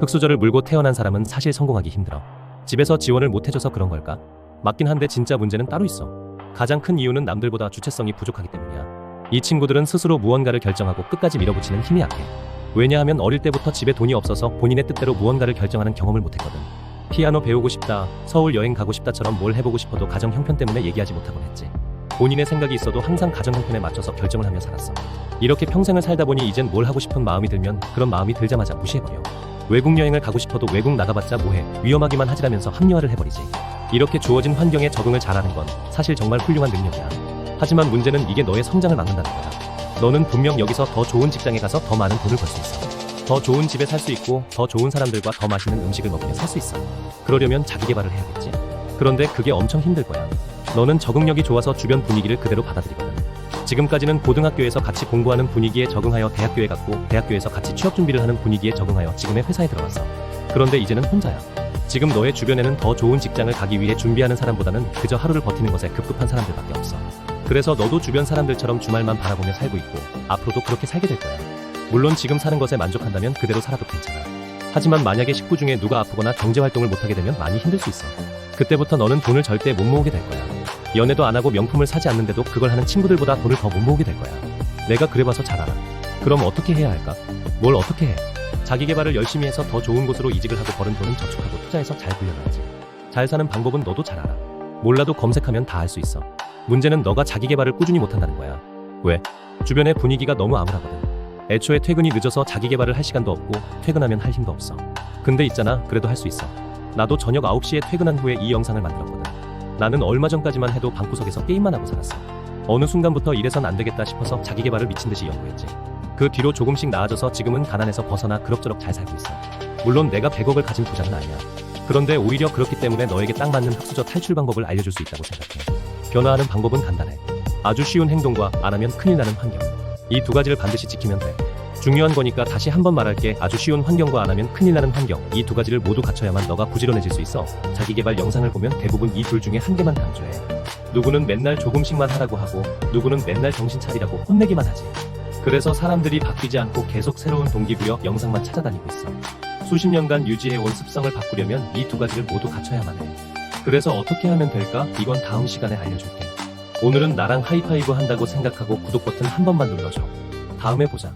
흑수저를 물고 태어난 사람은 사실 성공하기 힘들어. 집에서 지원을 못 해줘서 그런 걸까? 맞긴 한데 진짜 문제는 따로 있어. 가장 큰 이유는 남들보다 주체성이 부족하기 때문이야. 이 친구들은 스스로 무언가를 결정하고 끝까지 밀어붙이는 힘이 약해. 왜냐하면 어릴 때부터 집에 돈이 없어서 본인의 뜻대로 무언가를 결정하는 경험을 못했거든. 피아노 배우고 싶다, 서울 여행 가고 싶다처럼 뭘 해보고 싶어도 가정 형편 때문에 얘기하지 못하곤 했지. 본인의 생각이 있어도 항상 가정 형편에 맞춰서 결정을 하며 살았어. 이렇게 평생을 살다 보니 이젠 뭘 하고 싶은 마음이 들면 그런 마음이 들자마자 무시해버려. 외국 여행을 가고 싶어도 외국 나가봤자 뭐해 위험하기만 하지라면서 합리화를 해버리지. 이렇게 주어진 환경에 적응을 잘하는 건 사실 정말 훌륭한 능력이야. 하지만 문제는 이게 너의 성장을 막는다는 거야. 너는 분명 여기서 더 좋은 직장에 가서 더 많은 돈을 벌 수 있어. 더 좋은 집에 살 수 있고 더 좋은 사람들과 더 맛있는 음식을 먹으며 살 수 있어. 그러려면 자기 개발을 해야겠지. 그런데 그게 엄청 힘들 거야. 너는 적응력이 좋아서 주변 분위기를 그대로 받아들이거든. 지금까지는 고등학교에서 같이 공부하는 분위기에 적응하여 대학교에 갔고 대학교에서 같이 취업 준비를 하는 분위기에 적응하여 지금의 회사에 들어왔어. 그런데 이제는 혼자야. 지금 너의 주변에는 더 좋은 직장을 가기 위해 준비하는 사람보다는 그저 하루를 버티는 것에 급급한 사람들밖에 없어. 그래서 너도 주변 사람들처럼 주말만 바라보며 살고 있고 앞으로도 그렇게 살게 될 거야. 물론 지금 사는 것에 만족한다면 그대로 살아도 괜찮아. 하지만 만약에 식구 중에 누가 아프거나 경제 활동을 못하게 되면 많이 힘들 수 있어. 그때부터 너는 돈을 절대 못 모으게 될 거야. 연애도 안 하고 명품을 사지 않는데도 그걸 하는 친구들보다 돈을 더 못 모으게 될 거야. 내가 그래봐서 잘 알아. 그럼 어떻게 해야 할까? 뭘 어떻게 해? 자기 개발을 열심히 해서 더 좋은 곳으로 이직을 하고 벌은 돈은 저축하고 투자해서 잘 굴려놔야지. 잘 사는 방법은 너도 잘 알아. 몰라도 검색하면 다 알 수 있어. 문제는 너가 자기 개발을 꾸준히 못한다는 거야. 왜? 주변의 분위기가 너무 암울하거든. 애초에 퇴근이 늦어서 자기 개발을 할 시간도 없고 퇴근하면 할 힘도 없어. 근데 있잖아, 그래도 할 수 있어. 나도 저녁 9시에 퇴근한 후에 이 영상을 만들었거든. 나는 얼마 전까지만 해도 방구석에서 게임만 하고 살았어. 어느 순간부터 이래선 안 되겠다 싶어서 자기 개발을 미친 듯이 연구했지. 그 뒤로 조금씩 나아져서 지금은 가난에서 벗어나 그럭저럭 잘 살고 있어. 물론 내가 100억을 가진 부자는 아니야. 그런데 오히려 그렇기 때문에 너에게 딱 맞는 흑수저 탈출 방법을 알려줄 수 있다고 생각해. 변화하는 방법은 간단해. 아주 쉬운 행동과 안 하면 큰일 나는 환경. 이 두 가지를 반드시 지키면 돼. 중요한 거니까 다시 한번 말할게. 아주 쉬운 환경과 안 하면 큰일 나는 환경. 이 두 가지를 모두 갖춰야만 너가 부지런해질 수 있어. 자기 개발 영상을 보면 대부분 이 둘 중에 한 개만 강조해. 누구는 맨날 조금씩만 하라고 하고, 누구는 맨날 정신 차리라고 혼내기만 하지. 그래서 사람들이 바뀌지 않고 계속 새로운 동기부여 영상만 찾아다니고 있어. 수십 년간 유지해온 습성을 바꾸려면 이 두 가지를 모두 갖춰야만 해. 그래서 어떻게 하면 될까? 이건 다음 시간에 알려줄게. 오늘은 나랑 하이파이브 한다고 생각하고 구독 버튼 한 번만 눌러줘. 다음에 보자.